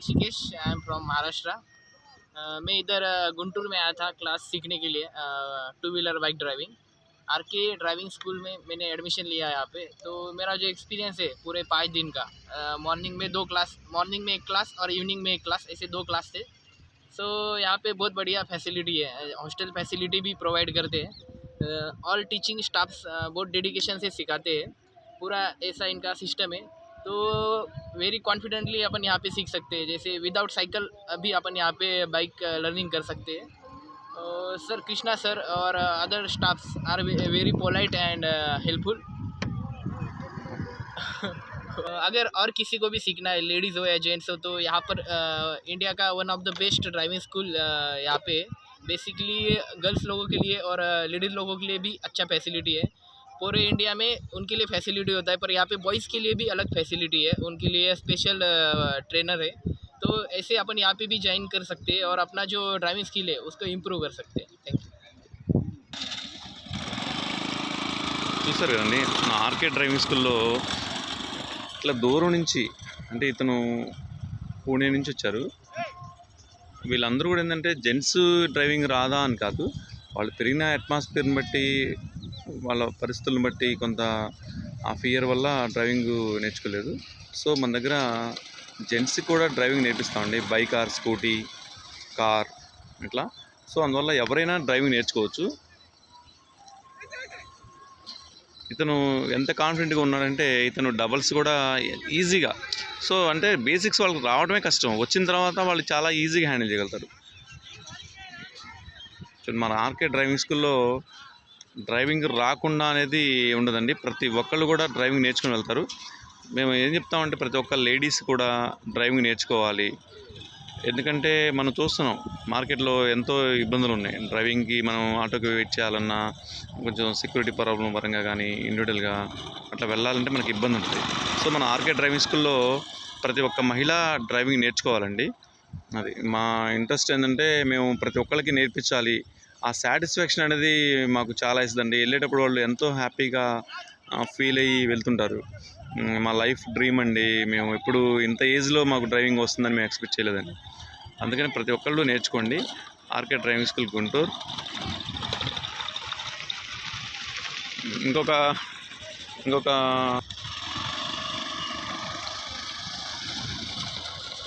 Rishikesh I am from Maharashtra मैं इधर गुंटूर में आया था क्लास सीखने के लिए two wheeler bike driving R K driving school में मैंने एडमिशन लिया है यहाँ पे। तो मेरा जो एक्सपीरियंस है पूरे पाँच दिन का मॉर्निंग में दो क्लास मॉर्निंग में एक क्लास और इवनिंग में एक क्लास ऐसे दो क्लास थे। सो यहाँ पे बहुत बढ़िया फैसिलिटी है हॉस्टल फैसिलिटी भी प्रोवाइड करते हैं। ऑल टीचिंग स्टाफ्स बहुत डेडिकेशन से सिखाते हैं। पूरा ऐसा इनका सिस्टम है। तो वेरी कॉन्फिडेंटली अपन यहाँ पे सीख सकते हैं। जैसे विदाउट साइकिल अभी अपन यहाँ पे बाइक लर्निंग कर सकते हैं। सर कृष्णा सर और other staffs are very polite and helpful अगर और किसी को भी सीखना है लेडीज़ हो या जेंट्स हो तो यहाँ पर अ, इंडिया का one of the best driving school यहाँ पे बेसिकली गर्ल्स लोगों के लिए और लेडीज़ लोगों के लिए भी अच्छा फैसिलिटी है। पूरे इंडिया में उनके लिए फैसिलिटी होता है पर यहाँ पे बॉयज़ के लिए भी अलग फैसिलिटी है उनके लिए स्पेशल ट्रेनर है तो ऐसे अपन यहाँ पे भी ज्वाइन कर सकते हैं और अपना जो ड्राइविंग स्किल है उसको इम्प्रूव कर सकते हैं थैंक यू చూసారు కదండి మన ఆర్కే డ్రైవింగ్ స్కూల్లో ఇట్లా దూరం నుంచి అంటే ఇతను పూణే నుంచి వచ్చారు వీళ్ళందరూ కూడా ఏంటంటే జెంట్స్ డ్రైవింగ్ రాదా అని కాదు వాళ్ళు పెరిగిన అట్మాస్ఫియర్ని బట్టి వాళ్ళ పరిస్థితులను బట్టి కొంత ఆ ఫియర్ వల్ల డ్రైవింగ్ నేర్చుకోలేదు. సో మన దగ్గర జెంట్స్కి కూడా డ్రైవింగ్ నేర్పిస్తామండి. బైక్ ఆర్ స్కూటీ కార్ ఇట్లా. సో అందువల్ల ఎవరైనా డ్రైవింగ్ నేర్చుకోవచ్చు. ఇతను ఎంత కాన్ఫిడెంట్గా ఉన్నాడంటే ఇతను డబల్స్ కూడా ఈజీగా సో అంటే బేసిక్స్ వాళ్ళకి రావడమే కష్టం. వచ్చిన తర్వాత వాళ్ళు చాలా ఈజీగా హ్యాండిల్ చేయగలుగుతారు. మన ఆర్కే డ్రైవింగ్ స్కూల్లో డ్రైవింగ్ రాకుండా అనేది ఉండదండి. ప్రతి ఒక్కళ్ళు కూడా డ్రైవింగ్ నేర్చుకుని వెళ్తారు. మేము ఏం చెప్తామంటే ప్రతి ఒక్క లేడీస్ కూడా డ్రైవింగ్ నేర్చుకోవాలి. ఎందుకంటే మనం చూస్తున్నాం మార్కెట్లో ఎంతో ఇబ్బందులు ఉన్నాయి. డ్రైవింగ్కి మనం ఆటోకి వెయిట్ చేయాలన్నా కొంచెం సెక్యూరిటీ ప్రాబ్లం పరంగా కానీ ఇండివిజువల్గా అట్లా వెళ్ళాలంటే మనకి ఇబ్బంది ఉంటుంది. సో మన ఆర్కే డ్రైవింగ్ స్కూల్లో ప్రతి ఒక్క మహిళ డ్రైవింగ్ నేర్చుకోవాలండి. అది మా ఇంట్రెస్ట్ ఏంటంటే మేము ప్రతి ఒక్కరికి నేర్పించాలి. ఆ సాటిస్ఫాక్షన్ అనేది మాకు చాలా ఇస్తుందండి. వెళ్ళేటప్పుడు వాళ్ళు ఎంతో హ్యాపీగా ఫీల్ అయ్యి వెళ్తుంటారు. మా లైఫ్ డ్రీమ్ అండి. మేము ఎప్పుడు ఇంత ఏజ్లో మాకు డ్రైవింగ్ వస్తుందని మేము ఎక్స్పెక్ట్ చేయలేదండి. అందుకని ప్రతి ఒక్కళ్ళు నేర్చుకోండి. RK driving school Guntur. ఇంకొక ఇంకొక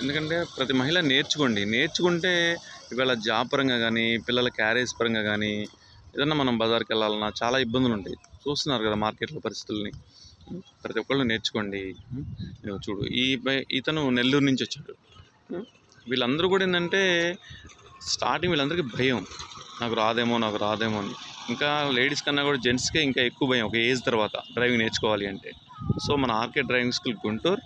ఎందుకంటే ప్రతి మహిళ నేర్చుకోండి. నేర్చుకుంటే ఇవాళ జాబ్ పరంగా కానీ పిల్లల క్యారేజ్ పరంగా కానీ ఏదన్నా మనం బజార్కి వెళ్ళాలన్నా చాలా ఇబ్బందులు ఉంటాయి. చూస్తున్నారు కదా మార్కెట్లో పరిస్థితుల్ని. ప్రతి ఒక్కళ్ళు నేర్చుకోండి. చూడు ఈ ఇతను నెల్లూరు నుంచి వచ్చాడు. వీళ్ళందరూ కూడా ఏంటంటే స్టార్టింగ్ వీళ్ళందరికీ భయం. నాకు రాదేమో నాకు రాదేమో అని. ఇంకా లేడీస్ కన్నా కూడా జెంట్స్కే ఇంకా ఎక్కువ భయం ఒక ఏజ్ తర్వాత డ్రైవింగ్ నేర్చుకోవాలి అంటే. సో మన ఆర్కే డ్రైవింగ్ స్కూల్ గుంటూరు